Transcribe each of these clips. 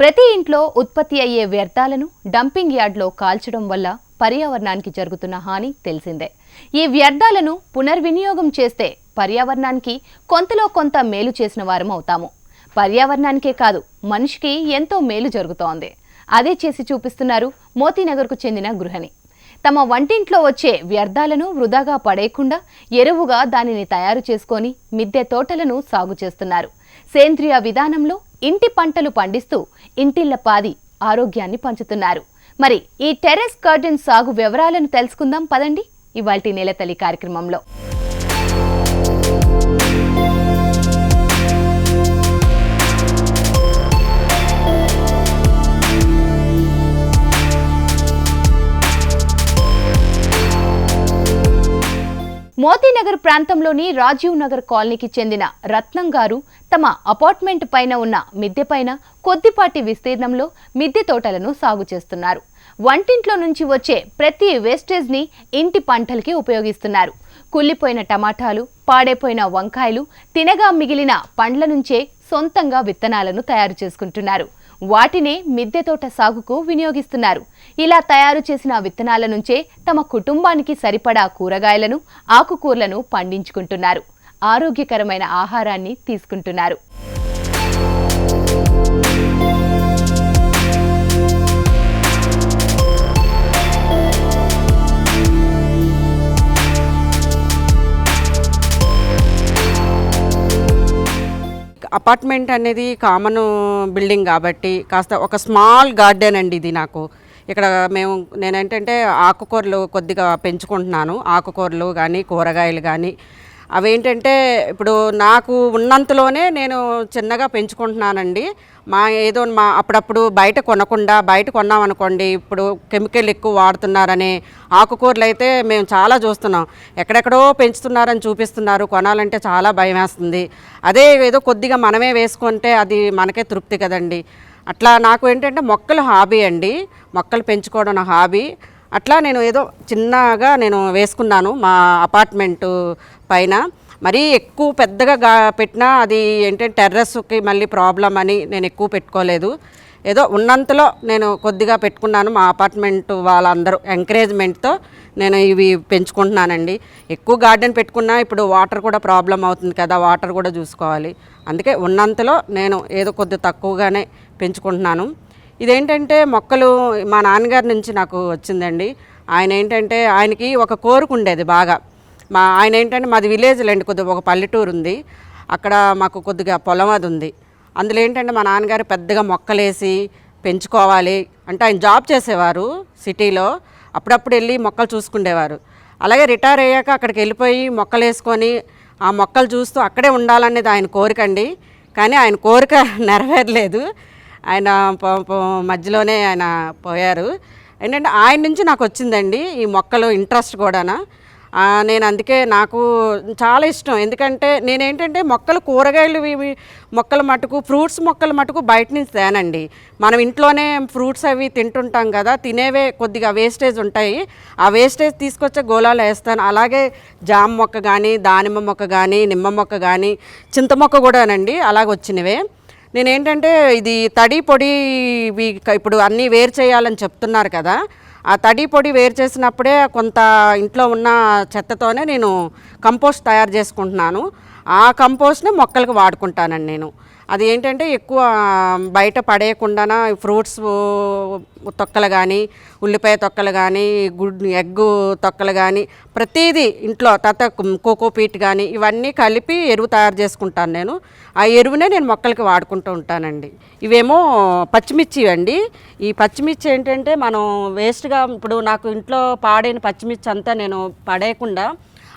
ప్రతి ఇంట్లో ఉత్పత్తి అయ్యే వ్యర్థాలను డంపింగ్ యార్డ్లో కాల్చడం వల్ల పర్యావరణానికి జరుగుతున్న హాని తెలిసిందే. ఈ వ్యర్థాలను పునర్వినియోగం చేస్తే పర్యావరణానికి కొంతలో కొంత మేలు చేసిన వారం అవుతాము. పర్యావరణానికే కాదు మనిషికి ఎంతో మేలు జరుగుతోంది. అదే చేసి చూపిస్తున్నారు మోతీనగర్కు చెందిన గృహిణి. తమ వంటింట్లో వచ్చే వ్యర్థాలను వృధాగా పడేయకుండా ఎరువుగా దానిని తయారు చేసుకొని మిద్దె తోటలను సాగు చేస్తున్నారు. సేంద్రియ విధానంలో ఇంటి పంటలు పండిస్తూ ఇంటిళ్ళ పాది ఆరోగ్యాన్ని పంచుతున్నారు. మరి ఈ టెర్రస్ గార్డెన్ సాగు వివరాలను తెలుసుకుందాం పదండి. ఇవాల్టి నేలతల్లి కార్యక్రమంలో. మోతీనగర్ ప్రాంతంలోని రాజీవ్ నగర్ కాలనీకి చెందిన రత్నం గారు తమ అపార్ట్మెంట్ పైన ఉన్న మిద్దె పైన కొద్దిపాటి విస్తీర్ణంలో మిద్దె తోటలను సాగు చేస్తున్నారు. వంటింట్లో నుంచి వచ్చే ప్రతి వేస్టేజ్ని ఇంటి పంటలకి ఉపయోగిస్తున్నారు. కుళ్ళిపోయిన టమాటాలు పాడైపోయిన వంకాయలు తినగా మిగిలిన పండ్ల నుంచే సొంతంగా విత్తనాలను తయారు చేసుకుంటున్నారు. వాటినే మిద్దె తోట సాగుకు వినియోగిస్తున్నారు. ఇలా తయారు చేసిన విత్తనాల నుంచే తమ కుటుంబానికి సరిపడా కూరగాయలను ఆకుకూరలను పండించుకుంటున్నారు. ఆరోగ్యకరమైన ఆహారాన్ని తీసుకుంటున్నారు. అపార్ట్మెంట్ అనేది కామన్ బిల్డింగ్ కాబట్టి కాస్త ఒక స్మాల్ గార్డెన్ అండి ఇది నాకు. ఇక్కడ మేము నేనేంటంటే ఆకుకూరలు కొద్దిగా పెంచుకుంటున్నాను. ఆకుకూరలు కానీ కూరగాయలు కానీ అవేంటంటే ఇప్పుడు నాకు ఉన్నంతలోనే నేను చిన్నగా పెంచుకుంటున్నానండి. మా ఏదో మా అప్పుడప్పుడు బయట కొనకుండా బయట కొన్నాం అనుకోండి ఇప్పుడు కెమికల్ ఎక్కువ వాడుతున్నారని ఆకుకూరలు అయితే మేము చాలా చూస్తున్నాం. ఎక్కడెక్కడో పెంచుతున్నారని చూపిస్తున్నారు. కొనాలంటే చాలా భయం వేస్తుంది అదే ఏదో కొద్దిగా మనమే వేసుకుంటే అది మనకే తృప్తి కదండి. అట్లా నాకు ఏంటంటే మొక్కలు హాబీ అండి. మొక్కలు పెంచుకోవడం నా హాబీ. అట్లా నేను ఏదో చిన్నగా నేను వేసుకున్నాను మా అపార్ట్మెంటు పైన. మరీ ఎక్కువ పెద్దగా గా పెట్టినా అది ఏంటంటే టెర్రస్కి మళ్ళీ ప్రాబ్లం అని నేను ఎక్కువ పెట్టుకోలేదు. ఏదో ఉన్నంతలో నేను కొద్దిగా పెట్టుకున్నాను మా అపార్ట్మెంట్ వాళ్ళందరూ ఎంకరేజ్మెంట్తో నేను ఇవి పెంచుకుంటున్నానండి. ఎక్కువ గార్డెన్ పెట్టుకున్నా ఇప్పుడు వాటర్ కూడా ప్రాబ్లం అవుతుంది కదా వాటర్ కూడా చూసుకోవాలి. అందుకే ఉన్నంతలో నేను ఏదో కొద్ది తక్కువగానే పెంచుకుంటున్నాను. ఇదేంటంటే మొక్కలు మా నాన్నగారి నుంచి నాకు వచ్చిందండి. ఆయన ఏంటంటే ఆయనకి ఒక కోరిక ఉండేది బాగా. మా ఆయన ఏంటంటే మాది విలేజ్ లేండి కొద్దిగా ఒక పల్లెటూరు ఉంది. అక్కడ మాకు కొద్దిగా పొలం అది ఉంది. అందులో ఏంటంటే మా నాన్నగారు పెద్దగా మొక్కలేసి పెంచుకోవాలి అంటే ఆయన జాబ్ చేసేవారు సిటీలో. అప్పుడప్పుడు వెళ్ళి మొక్కలు చూసుకునేవారు అలాగే రిటైర్ అయ్యాక అక్కడికి వెళ్ళిపోయి మొక్కలు వేసుకొని ఆ మొక్కలు చూస్తూ అక్కడే ఉండాలనేది ఆయన కోరిక అండి. కానీ ఆయన కోరిక నెరవేరలేదు. ఆయన మధ్యలోనే ఆయన పోయారు. ఏంటంటే ఆయన నుంచి నాకు వచ్చిందండి ఈ మొక్కలు ఇంట్రెస్ట్ కూడానా. నేను అందుకే నాకు చాలా ఇష్టం. ఎందుకంటే నేనేంటంటే మొక్కలు కూరగాయలు ఇవి మొక్కల మటుకు ఫ్రూట్స్ మొక్కల మటుకు బయట నుంచి తేనండి. మనం ఇంట్లోనే ఫ్రూట్స్ అవి తింటుంటాం కదా తినేవే కొద్దిగా వేస్టేజ్ ఉంటాయి. ఆ వేస్టేజ్ తీసుకొచ్చే గోళాలు వేస్తాను. అలాగే జామ మొక్క కానీ దానిమ్మ మొక్క కానీ నిమ్మ మొక్క కానీ చింత మొక్క కూడానండి అలాగ వచ్చినవే నేనేంటంటే ఇది తడి పొడి ఇవి ఇప్పుడు అన్నీ వేరు చేయాలని చెప్తున్నారు కదా ఆ తడి పొడి వేరు చేసినప్పుడే కొంత ఇంట్లో ఉన్న చెత్తతోనే నేను కంపోస్ట్ తయారు చేసుకుంటున్నాను. ఆ కంపోస్ట్ని మొక్కలకు వాడుకుంటానండి నేను. అది ఏంటంటే ఎక్కువ బయట పడేయకుండా ఫ్రూట్స్ తొక్కలు కానీ ఉల్లిపాయ తొక్కలు కానీ గుడ్ ఎగ్ తొక్కలు కానీ ప్రతిదీ ఇంట్లో తర్వాత కోకోపీట్ కానీ ఇవన్నీ కలిపి ఎరువు తయారు చేసుకుంటాను నేను. ఆ ఎరువునే నేను మొక్కలకి వాడుకుంటూ ఉంటానండి. ఇవేమో పచ్చిమిర్చి అండి. ఈ పచ్చిమిర్చి ఏంటంటే మనం వేస్ట్గా ఇప్పుడు నాకు ఇంట్లో పాడైన పచ్చిమిర్చి అంతా నేను పడేయకుండా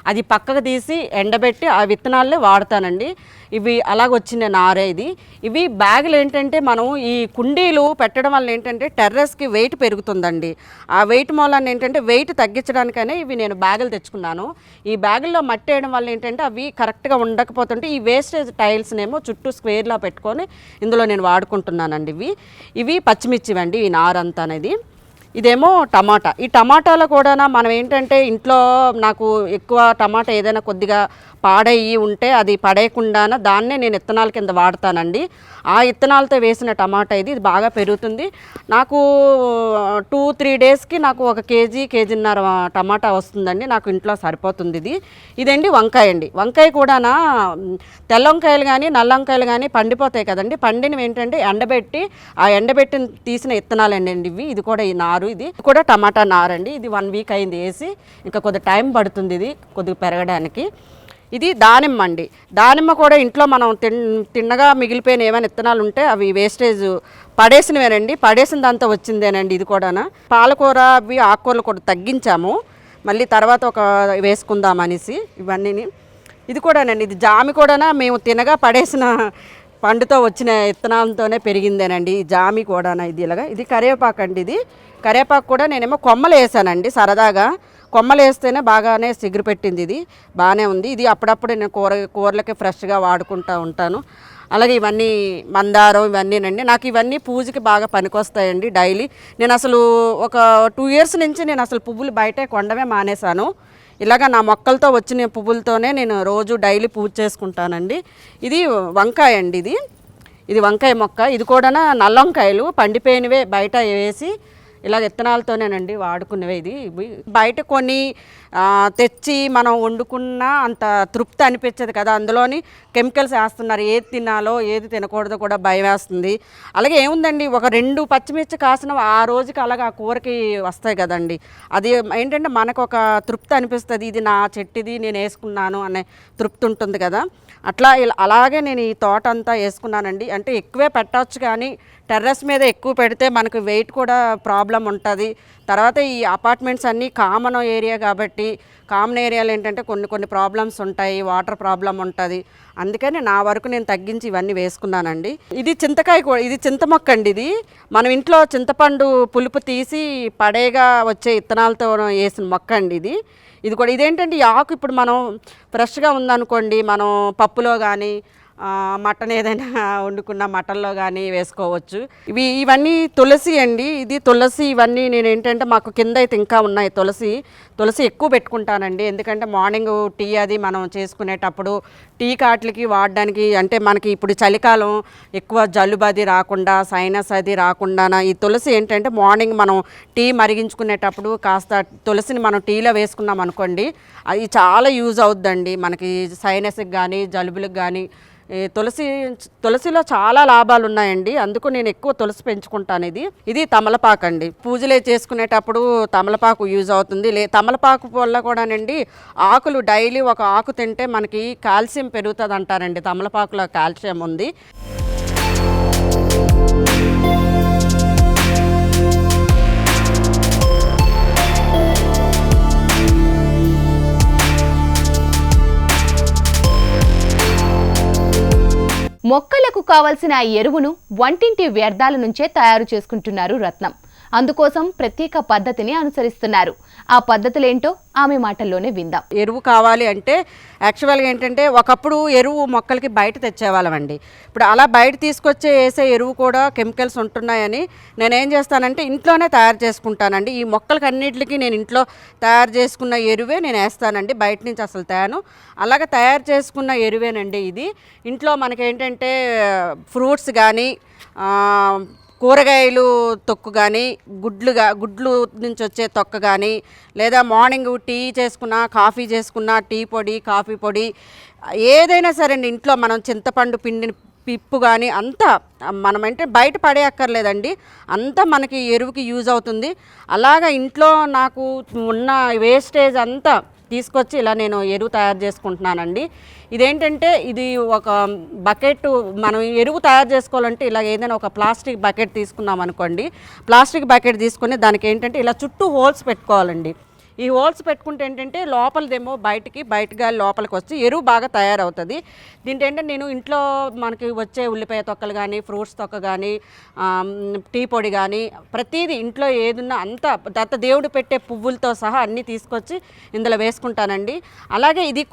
అది పక్కకు తీసి ఎండబెట్టి ఆ విత్తనాలే వాడతానండి. ఇవి అలాగొచ్చిన నారే ఇది. ఇవి బ్యాగులు ఏంటంటే మనం ఈ కుండీలు పెట్టడం వల్ల ఏంటంటే టెర్రస్కి వెయిట్ పెరుగుతుందండి. ఆ వెయిట్ మూలాన్ని ఏంటంటే వెయిట్ తగ్గించడానికనే ఇవి నేను బ్యాగులు తెచ్చుకున్నాను. ఈ బ్యాగుల్లో మట్టి వేయడం వల్ల ఏంటంటే అవి కరెక్ట్గా ఉండకపోతుంటే ఈ వేస్టేజ్ టైల్స్నేమో చుట్టూ స్క్వేర్లా పెట్టుకొని ఇందులో నేను వాడుకుంటున్నానండి ఇవి. ఇవి పచ్చిమిర్చివండి ఈ నారంతా అనేది. ఇదేమో టమాటా. ఈ టమాటాలో కూడా మనం ఏంటంటే ఇంట్లో నాకు ఎక్కువ టమాటా ఏదైనా కొద్దిగా పాడయ్యి ఉంటే అది పడేయకుండాన దాన్నే నేను ఇత్తనాల కింద వాడతానండి. ఆ ఇత్తనాలతో వేసిన టమాటా ఇది ఇది బాగా పెరుగుతుంది. నాకు టూ త్రీ డేస్కి నాకు ఒక కేజీ కేజీన్నర టమాటా వస్తుందండి. నాకు ఇంట్లో సరిపోతుంది ఇది. ఇదండి వంకాయ అండి. వంకాయ కూడానా తెల్ల వంకాయలు కానీ నల్ల వంకాయలు కానీ పండిపోతాయి కదండి. పండినవి ఏంటంటే ఎండబెట్టి ఆ ఎండబెట్టిన తీసిన ఇత్తనాలండి అండి ఇవి. ఇది కూడా ఈ నారు ఇది. కూడా టమాటా నారండి. అండి ఇది వన్ వీక్ అయింది వేసి ఇంకా కొద్దిగా టైం పడుతుంది ఇది కొద్దిగా పెరగడానికి. ఇది దానిమ్మ అండి. దానిమ్మ కూడా ఇంట్లో మనం తిన్ తిన్నగా మిగిలిపోయిన ఏమైనా ఇత్తనాలు ఉంటే అవి వేస్టేజ్ పడేసినవేనండి. పడేసిన దాంతో వచ్చిందేనండి ఇది కూడా పాలకూర అవి ఆకుకూరలు కూడా తగ్గించాము. మళ్ళీ తర్వాత ఒక వేసుకుందాం అనేసి ఇవన్నీని. ఇది కూడానండి ఇది జామి కూడా మేము తినగా పడేసిన పండుతో వచ్చిన ఇత్తనాలతోనే పెరిగిందేనండి. ఈ జామి కూడా ఇది ఇలాగా. ఇది కరివేపాకు అండి ఇది. కరివేపాకు కూడా నేనేమో కొమ్మలు వేసానండి సరదాగా. కొమ్మలు వేస్తేనే బాగానే సిగురు పెట్టింది ఇది. బాగానే ఉంది. ఇది అప్పుడప్పుడు నేను కూర కూరలకి ఫ్రెష్గా వాడుకుంటూ ఉంటాను. అలాగే ఇవన్నీ మందారం ఇవన్నీనండి. నాకు ఇవన్నీ పూజకి బాగా పనికొస్తాయండి డైలీ. నేను అసలు ఒక టూ ఇయర్స్ నుంచి నేను అసలు పువ్వులు బయటే కొండమే మానేశాను. ఇలాగ నా మొక్కలతో వచ్చిన పువ్వులతోనే నేను రోజు డైలీ పూజ చేసుకుంటానండి. ఇది వంకాయ అండి ఇది. ఇది వంకాయ మొక్క. ఇది కూడా నల్ల వంకాయలు పండిపోయినవే బయట వేసి ఇలా విత్తనాలతోనేనండి వాడుకునేవి. ఇది బయట కొన్ని తెచ్చి మనం వండుకున్న అంత తృప్తి అనిపించదు కదా. అందులోని కెమికల్స్ వేస్తున్నారు. ఏది తినాలో ఏది తినకూడదో కూడా భయం వేస్తుంది. అలాగే ఏముందండి? ఒక రెండు పచ్చిమిర్చి కాసిన ఆ రోజుకి అలాగే ఆ కూరకి వస్తాయి కదండి. అది ఏంటంటే మనకు ఒక తృప్తి అనిపిస్తుంది. ఇది నా చెట్టుది నేను వేసుకున్నాను అనే తృప్తి ఉంటుంది కదా. అట్లా ఇలా అలాగే నేను ఈ తోట అంతా వేసుకున్నానండి. అంటే ఎక్కువే పెట్టవచ్చు కానీ టెర్రస్ మీద ఎక్కువ పెడితే మనకు వెయిట్ కూడా ప్రాబ్లం ఉంటుంది. తర్వాత ఈ అపార్ట్మెంట్స్ అన్నీ కామన్ ఏరియా కాబట్టి కామన్ ఏరియాలో ఏంటంటే కొన్ని కొన్ని ప్రాబ్లమ్స్ ఉంటాయి వాటర్ ప్రాబ్లం ఉంటుంది. అందుకని నా వరకు నేను తగ్గించి ఇవన్నీ వేసుకున్నానండి. ఇది చింతకాయ కూడా ఇది చింత మొక్క అండి ఇది. మనం ఇంట్లో చింతపండు పులుపు తీసి పడేగా వచ్చే ఇత్తనాలతో వేసిన మొక్క అండి ఇది. ఇది కూడా ఇదేంటంటే ఈ ఆకు ఇప్పుడు మనం ఫ్రెష్గా ఉందనుకోండి మనం పప్పులో కానీ మటన్ ఏదైనా వండుకున్న మటన్లో కానీ వేసుకోవచ్చు. ఇవి ఇవన్నీ తులసి అండి. ఇది తులసి ఇవన్నీ నేను ఏంటంటే మాకు కింద అయితే ఇంకా ఉన్నాయి తులసి. తులసి ఎక్కువ పెట్టుకుంటానండి. ఎందుకంటే మార్నింగ్ టీ అది మనం చేసుకునేటప్పుడు టీ కాట్లకి వాడడానికి అంటే మనకి ఇప్పుడు చలికాలం ఎక్కువ జలుబు అది రాకుండా సైనస్ అది రాకుండా ఈ తులసి ఏంటంటే మార్నింగ్ మనం టీ మరిగించుకునేటప్పుడు కాస్త తులసిని మనం టీలో వేసుకున్నాం అనుకోండి అది చాలా యూజ్ అవుద్దండి. మనకి సైనస్కి కానీ జలుబులకు కానీ తులసి తులసిలో చాలా లాభాలు ఉన్నాయండి అందుకు నేను ఎక్కువ తులసి పెంచుకుంటాను ఇది. ఇది తమలపాకు అండి. పూజలే చేసుకునేటప్పుడు తమలపాకు యూజ్ అవుతుంది. లే తమలపాకు వల్ల కూడానండి ఆకులు డైలీ ఒక ఆకు తింటే మనకి కాల్షియం పెరుగుతుంది అంటారండి తమలపాకులో కాల్షియం ఉంది. మొక్కలకు కావలసిన ఈ ఎరువును వంటింటి వ్యర్థాల నుంచే తయారు చేసుకుంటున్నారు రత్నం. అందుకోసం ప్రత్యేక పద్ధతిని అనుసరిస్తున్నారు. ఆ పద్ధతులేంటో ఆమె మాటల్లోనే విందాం. ఎరువు కావాలి అంటే యాక్చువల్గా ఏంటంటే ఒకప్పుడు ఎరువు మొక్కలకి బయట తెచ్చేవాళ్ళమండి. ఇప్పుడు అలా బయట తీసుకొచ్చే వేసే ఎరువు కూడా కెమికల్స్ ఉంటున్నాయని నేను ఏం చేస్తానంటే ఇంట్లోనే తయారు చేసుకుంటానండి. ఈ మొక్కలకి అన్నిటికీ నేను ఇంట్లో తయారు చేసుకున్న ఎరువే నేను వేస్తానండి. బయట నుంచి అసలు తయాను అలాగే తయారు చేసుకున్న ఎరువేనండి ఇది. ఇంట్లో మనకేంటంటే ఫ్రూట్స్ కానీ కూరగాయలు తొక్కు కానీ గుడ్లుగా గుడ్లు నుంచి వచ్చే తొక్క కానీ లేదా మార్నింగ్ టీ చేసుకున్న కాఫీ చేసుకున్నా టీ పొడి కాఫీ పొడి ఏదైనా సరే అండి ఇంట్లో మనం చింతపండు పిండిని పిప్పు కానీ అంతా మనం అంటే బయట పడేయక్కర్లేదండి. అంతా మనకి ఎరువుకి యూజ్ అవుతుంది. అలాగా ఇంట్లో నాకు ఉన్న వేస్టేజ్ అంతా తీసుకొచ్చి ఇలా నేను ఎరువు తయారు చేసుకుంటున్నానండి. ఇదేంటంటే ఇది ఒక బకెట్ మనం ఎరువు తయారు చేసుకోవాలంటే ఇలా ఏదైనా ఒక ప్లాస్టిక్ బకెట్ తీసుకున్నాం అనుకోండి ప్లాస్టిక్ బకెట్ తీసుకొని దానికి ఏంటంటే ఇలా చుట్టూ హోల్స్ పెట్టుకోవాలండి. ఈ హోల్స్ పెట్టుకుంటే ఏంటంటే లోపలదేమో బయటికి బయట గాలి లోపలికి వచ్చి ఎరువు బాగా తయారవుతుంది. దీంట్లో ఏంటంటే నేను ఇంట్లో మనకి వచ్చే ఉల్లిపాయ తొక్కలు కానీ ఫ్రూట్స్ తొక్క కానీ టీ పొడి కానీ ప్రతిదీ ఇంట్లో ఏదున్నా అంతా దత్త దేవుడు పెట్టే పువ్వులతో సహా అన్నీ తీసుకొచ్చి ఇందులో వేసుకుంటానండి. అలాగే ఇది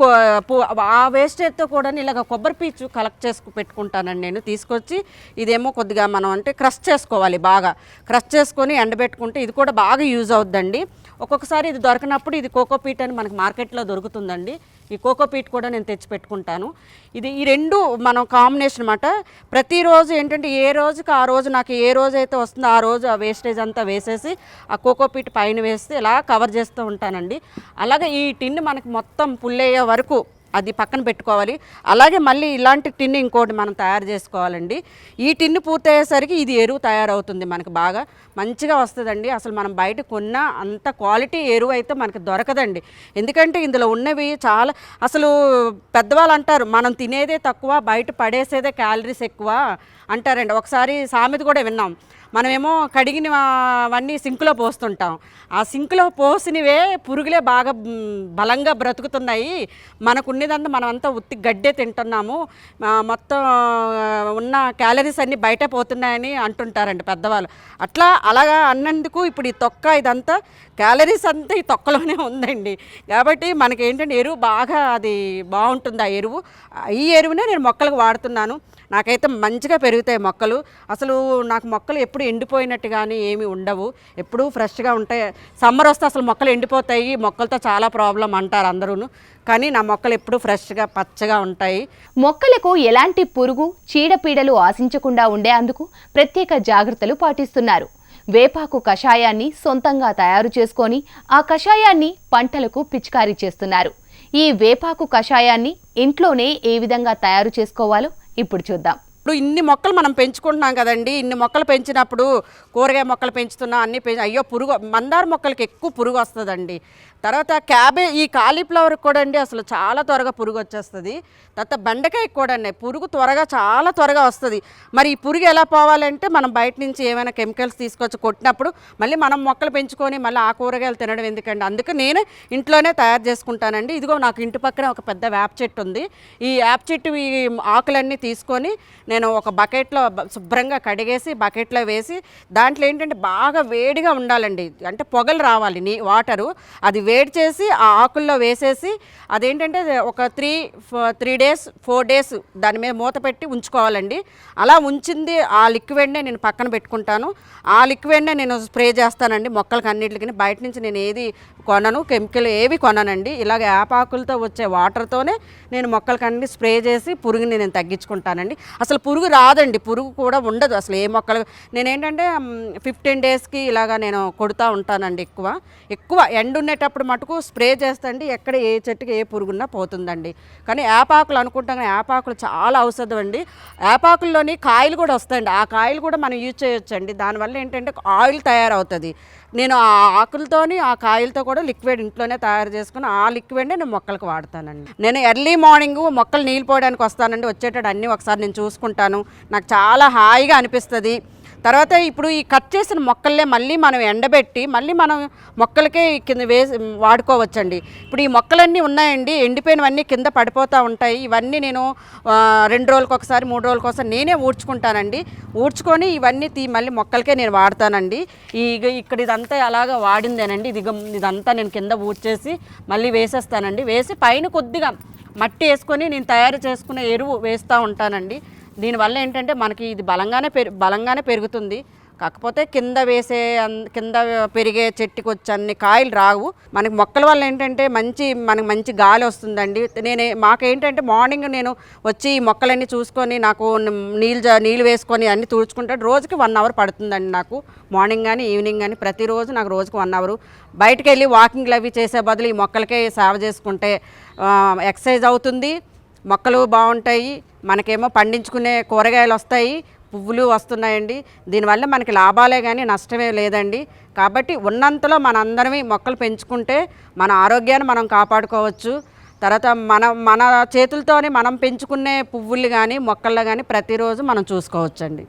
ఆ వేస్టేజ్తో కూడా ఇలాగ కొబ్బరి పీచు కలెక్ట్ చేసుకు పెట్టుకుంటానండి నేను. తీసుకొచ్చి ఇదేమో కొద్దిగా మనం అంటే క్రష్ చేసుకోవాలి బాగా. క్రష్ చేసుకొని ఎండబెట్టుకుంటే ఇది కూడా బాగా యూజ్ అవుద్దండి. ఒక్కొక్కసారి ఇది దొరకనప్పుడు ఇది కోకోపీట్ అని మనకు మార్కెట్లో దొరుకుతుందండి. ఈ కోకోపీట్ కూడా నేను తెచ్చి పెట్టుకుంటాను. ఇది ఈ రెండు మనం కాంబినేషన్ అనమాట ప్రతిరోజు ఏంటంటే ఏ రోజుకి ఆ రోజు నాకు ఏ రోజు అయితే వస్తుందో ఆ రోజు ఆ వేస్టేజ్ అంతా వేసేసి ఆ కోకోపీట్ పైన వేస్తే ఇలా కవర్ చేస్తూ ఉంటానండి. అలాగే ఈ టిన్ మనకి మొత్తం పుల్లయ్యే వరకు అది పక్కన పెట్టుకోవాలి. అలాగే మళ్ళీ ఇలాంటి టిన్ ఇంకోటి మనం తయారు చేసుకోవాలండి. ఈ టిన్ పూర్తయ్యేసరికి ఇది ఎరువు తయారవుతుంది మనకు బాగా. మంచిగా వస్తుందండి. అసలు మనం బయట కొన్న అంత క్వాలిటీ ఎరువు అయితే మనకు దొరకదండి. ఎందుకంటే ఇందులో ఉన్నవి చాలా అసలు పెద్దవాళ్ళు అంటారు మనం తినేదే తక్కువ బయట పడేసేదే క్యాలరీస్ ఎక్కువ అంటారండి. ఒకసారి సామెత కూడా విన్నాం. మనమేమో కడిగినవన్నీ సింకులో పోస్తుంటాం. ఆ సింకులో పోసినవే పురుగులే బాగా బలంగా బ్రతుకుతున్నాయి. మనకున్నదంతా మనమంతా ఉత్తి గడ్డే తింటున్నాము. మొత్తం ఉన్న క్యాలరీస్ అన్నీ బయట పోతున్నాయని అంటుంటారండి పెద్దవాళ్ళు. అట్లా అలాగా అన్నందుకు ఇప్పుడు ఈ తొక్క ఇదంతా క్యాలరీస్ అంతా ఈ తొక్కలోనే ఉందండి. కాబట్టి మనకి ఏంటంటే ఎరువు బాగా అది బాగుంటుంది ఆ ఎరువు. ఈ ఎరువునే నేను మొక్కలకు వాడుతున్నాను. నాకైతే మంచిగా పెరుగుతాయి మొక్కలు. అసలు నాకు మొక్కలు ఎప్పుడు ఎండిపోయినట్టు కానీ ఏమి ఉండవు. ఎప్పుడూ ఫ్రెష్గా ఉంటాయి. సమ్మర్ వస్తే అసలు మొక్కలు ఎండిపోతాయి. మొక్కలతో చాలా ప్రాబ్లం అంటారు అందరూను. కానీ నా మొక్కలు ఎప్పుడూ ఫ్రెష్గా పచ్చగా ఉంటాయి. మొక్కలకు ఎలాంటి పురుగు చీడపీడలు ఆశించకుండా ఉండేందుకు ప్రత్యేక జాగ్రత్తలు పాటిస్తున్నారు. వేపాకు కషాయాన్ని సొంతంగా తయారు చేసుకొని ఆ కషాయాన్ని పంటలకు పిచికారీ చేస్తున్నారు. ఈ వేపాకు కషాయాన్ని ఇంట్లోనే ఏ విధంగా తయారు చేసుకోవాలో ఇప్పుడు చూద్దాం. ఇప్పుడు ఇన్ని మొక్కలు మనం పెంచుకుంటున్నాం కదండి. ఇన్ని మొక్కలు పెంచినప్పుడు కూరగాయ మొక్కలు పెంచుతున్నాం అన్ని పెంచి అయ్యో పురుగు మందార మొక్కలకి ఎక్కువ పురుగు వస్తుందండి. తర్వాత క్యాబే ఈ కాలీఫ్లవర్ కూడా అండి అసలు చాలా త్వరగా పురుగు వచ్చేస్తుంది. తర్వాత బెండకాయ కూడా అండి పురుగు త్వరగా చాలా త్వరగా వస్తుంది. మరి ఈ పురుగు ఎలా పోవాలంటే మనం బయట నుంచి ఏమైనా కెమికల్స్ తీసుకొచ్చి కొట్టినప్పుడు మళ్ళీ మనం మొక్కలు పెంచుకొని మళ్ళీ ఆ కూరగాయలు తినడం ఎందుకండి? అందుకే నేను ఇంట్లోనే తయారు చేసుకుంటానండి. ఇదిగో నాకు ఇంటి పక్కన ఒక పెద్ద వేప చెట్టు ఉంది. ఈ వేప చెట్టు ఈ ఆకులన్నీ తీసుకొని నేను నేను ఒక బకెట్లో శుభ్రంగా కడిగేసి బకెట్లో వేసి దాంట్లో ఏంటంటే బాగా వేడిగా ఉండాలండి. అంటే పొగలు రావాలి నీ వాటరు. అది వేడి చేసి ఆ ఆకుల్లో వేసేసి అదేంటంటే ఒక three three days four days దాని మీద మూత పెట్టి ఉంచుకోవాలండి. అలా ఉంచింది ఆ లిక్విడ్నే నేను పక్కన పెట్టుకుంటాను. ఆ లిక్విడ్నే నేను స్ప్రే చేస్తానండి మొక్కలకి అన్నిటికి బయట నుంచి నేను ఏది కొనను కెమికల్ ఏవి కొననండి. ఇలాగ యాపాకులతో వచ్చే వాటర్తోనే నేను మొక్కలకి అన్ని స్ప్రే చేసి పురుగుని నేను తగ్గించుకుంటానండి. అసలు పురుగు రాదండి పురుగు కూడా ఉండదు అసలు ఏ మొక్కలు. నేనేంటంటే ఫిఫ్టీన్ డేస్కి ఇలాగా నేను కొడుతూ ఉంటానండి ఎక్కువ. ఎక్కువ ఎండ ఉండేటప్పుడు మటుకు స్ప్రే చేస్తండి ఎక్కడ ఏ చెట్టుకి ఏ పురుగున్నా పోతుందండి. కానీ యాపాకులు అనుకుంటాం కానీ యాపాకులు చాలా ఔషధం అండి. యాపాకుల్లోని కాయలు కూడా వస్తాయండి. ఆ కాయలు కూడా మనం యూజ్ చేయొచ్చండి. దానివల్ల ఏంటంటే ఆయిల్ తయారవుతుంది. నేను ఆ ఆకులతోని ఆ కాయలతో కూడా లిక్విడ్ ఇంట్లోనే తయారు చేసుకుని ఆ లిక్విడ్నే నేను మొక్కలకు వాడతానండి. నేను ఎర్లీ మార్నింగ్ మొక్కలు నీళ్ళు పోయడానికి వస్తానండి. వచ్చేటప్పుడు అన్నీ ఒకసారి నేను చూసుకుంటాను. నాకు చాలా హాయిగా అనిపిస్తుంది. తర్వాత ఇప్పుడు ఈ కట్ చేసిన మొక్కలే మళ్ళీ మనం ఎండబెట్టి మళ్ళీ మనం మొక్కలకే కింద వేసి వాడుకోవచ్చండి. ఇప్పుడు ఈ మొక్కలన్నీ ఉన్నాయండి ఎండిపోయినవన్నీ కింద పడిపోతూ ఉంటాయి. ఇవన్నీ నేను రెండు రోజులకు ఒకసారి మూడు రోజులకు ఒకసారి నేనే ఊడ్చుకుంటానండి. ఊడ్చుకొని ఇవన్నీ తీ మళ్ళీ మొక్కలకే నేను వాడతానండి. ఈ ఇక్కడ ఇదంతా అలాగా వాడిందేనండి. ఇది ఇదంతా నేను కింద ఊడ్చేసి మళ్ళీ వేసేస్తానండి. వేసి పైన కొద్దిగా మట్టి వేసుకొని నేను తయారు చేసుకునే ఎరువు వేస్తూ ఉంటానండి. దీనివల్ల ఏంటంటే మనకి ఇది బలంగానే పెరు బలంగానే పెరుగుతుంది. కాకపోతే కింద వేసే అన్- కింద పెరిగే చెట్టుకి వచ్చే అన్ని కాయలు రావు. మనకి మొక్కల వల్ల ఏంటంటే మంచి మనకి మంచి గాలి వస్తుందండి. నేను మాకేంటంటే మార్నింగ్ నేను వచ్చి ఈ మొక్కలన్నీ చూసుకొని నాకు నీళ్ళు నీళ్ళు వేసుకొని అన్ని తుడుచుకుంటే రోజుకి వన్ అవర్ పడుతుందండి నాకు. మార్నింగ్ కానీ ఈవినింగ్ కానీ ప్రతిరోజు నాకు రోజుకి వన్ అవర్. బయటకు వెళ్ళి వాకింగ్లు అవి చేసే బదులు ఈ మొక్కలకే సేవ చేసుకుంటే ఎక్సర్సైజ్ అవుతుంది. మొక్కలు బాగుంటాయి మనకేమో పండించుకునే కూరగాయలు వస్తాయి పువ్వులు వస్తున్నాయండి. దీనివల్ల మనకి లాభాలే కానీ నష్టమే లేదండి. కాబట్టి ఉన్నంతలో మనందరమే మొక్కలు పెంచుకుంటే మన ఆరోగ్యాన్ని మనం కాపాడుకోవచ్చు. తర్వాత మన మన చేతులతోనే మనం పెంచుకునే పువ్వులు కానీ మొక్కల్లో కానీ ప్రతిరోజు మనం చూసుకోవచ్చండి.